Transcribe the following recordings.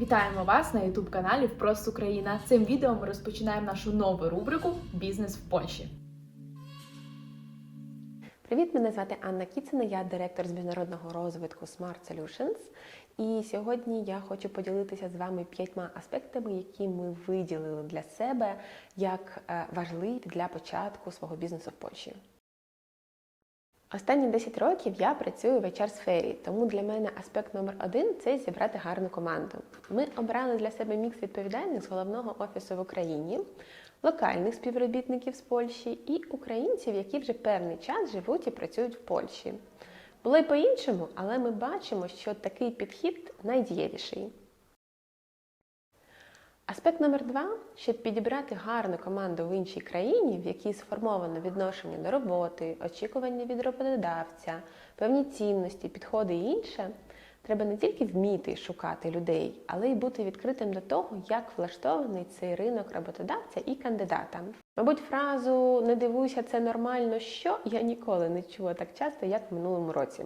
Вітаємо вас на youtube каналі Впрост Україна. Цим відео ми розпочинаємо нашу нову рубрику Бізнес в Польщі. Привіт, мене звати Анна Кіцина, я директор з міжнародного розвитку Smart Solutions. І сьогодні я хочу поділитися з вами п'ятьма аспектами, які ми виділили для себе як е, важливі для початку свого бізнесу в Польщі. Останні 10 років я працюю в HR-сфері, тому для мене аспект номер один це зібрати гарну команду. Ми обрали для себе мікс відповідальних з головного офісу в Україні, локальних співробітників з Польщі і українців, які вже певний час живуть і працюють в Польщі. Було й по-іншому, але ми бачимо, що такий підхід найдієвіший. Аспект номер два, щоб підібрати гарну команду в іншій країні, в якій сформовано відношення до роботи, очікування від роботодавця, певні цінності, підходи і інше, треба не тільки вміти шукати людей, але й бути відкритим до того, як влаштований цей ринок роботодавця і кандидата. Мабуть, фразу не дивуйся, це нормально, що я ніколи не чула так часто, як в минулому році.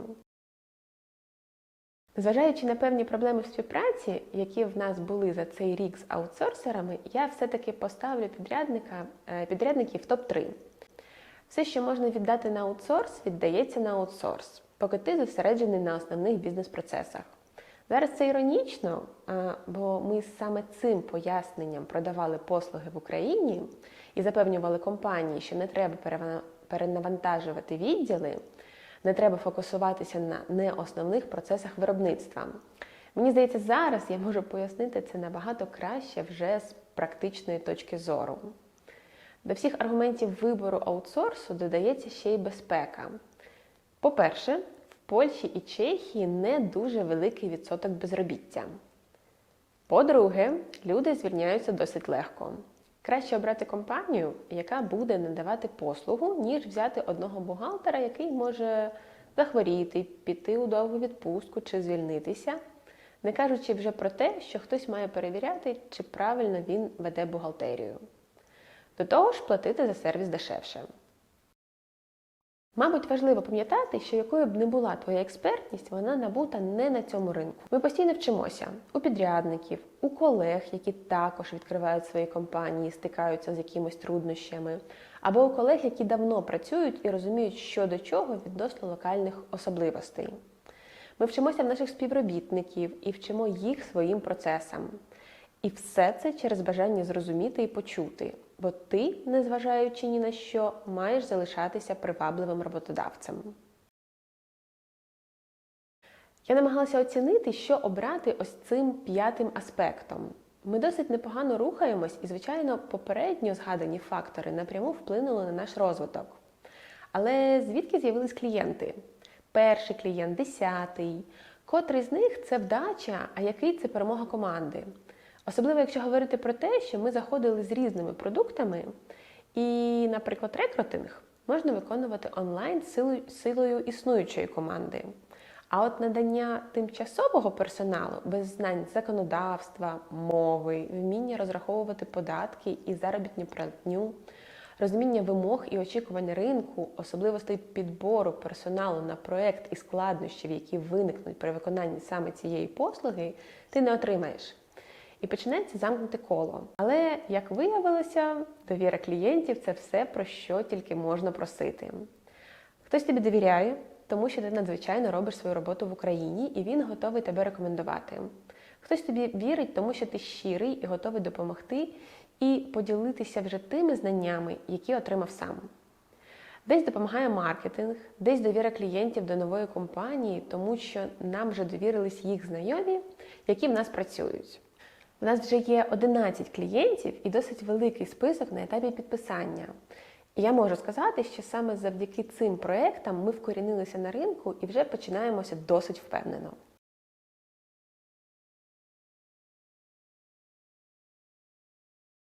Зважаючи на певні проблеми в співпраці, які в нас були за цей рік з аутсорсерами, я все-таки поставлю підрядника, е, підрядників топ-3. Все, що можна віддати на аутсорс, віддається на аутсорс, поки ти зосереджений на основних бізнес-процесах. Зараз це іронічно, е, бо ми саме цим поясненням продавали послуги в Україні і запевнювали компанії, що не треба перенавантажувати відділи, не треба фокусуватися на неосновних процесах виробництва. Мені здається, зараз я можу пояснити це набагато краще вже з практичної точки зору. До всіх аргументів вибору аутсорсу додається ще й безпека. По-перше, в Польщі і Чехії не дуже великий відсоток безробіття. По-друге, люди звільняються досить легко. Краще обрати компанію, яка буде надавати послугу, ніж взяти одного бухгалтера, який може захворіти, піти у довгу відпустку чи звільнитися, не кажучи вже про те, що хтось має перевіряти, чи правильно він веде бухгалтерію. До того ж, платити за сервіс дешевше. Мабуть, важливо пам'ятати, що якою б не була твоя експертність, вона набута не на цьому ринку. Ми постійно вчимося у підрядників, у колег, які також відкривають свої компанії, стикаються з якимись труднощами, або у колег, які давно працюють і розуміють, що до чого відносно локальних особливостей. Ми вчимося в наших співробітників і вчимо їх своїм процесам. І все це через бажання зрозуміти і почути, бо ти, незважаючи ні на що, маєш залишатися привабливим роботодавцем. Я намагалася оцінити, що обрати ось цим п'ятим аспектом. Ми досить непогано рухаємось, і, звичайно, попередньо згадані фактори напряму вплинули на наш розвиток. Але звідки з'явились клієнти? Перший клієнт, десятий. Котрий з них це вдача, а який це перемога команди. Особливо, якщо говорити про те, що ми заходили з різними продуктами, і, наприклад, рекрутинг можна виконувати онлайн силою, силою існуючої команди. А от надання тимчасового персоналу без знань законодавства, мови, вміння розраховувати податки і заробітну платню, розуміння вимог і очікувань ринку, особливостей підбору персоналу на проект і складнощів, які виникнуть при виконанні саме цієї послуги, ти не отримаєш. І починається замкнути коло. Але, як виявилося, довіра клієнтів це все, про що тільки можна просити. Хтось тобі довіряє, тому що ти надзвичайно робиш свою роботу в Україні і він готовий тебе рекомендувати. Хтось тобі вірить, тому що ти щирий і готовий допомогти і поділитися вже тими знаннями, які отримав сам. Десь допомагає маркетинг, десь довіра клієнтів до нової компанії, тому що нам вже довірились їх знайомі, які в нас працюють. У нас вже є 11 клієнтів і досить великий список на етапі підписання. І я можу сказати, що саме завдяки цим проектам ми вкорінилися на ринку і вже починаємося досить впевнено.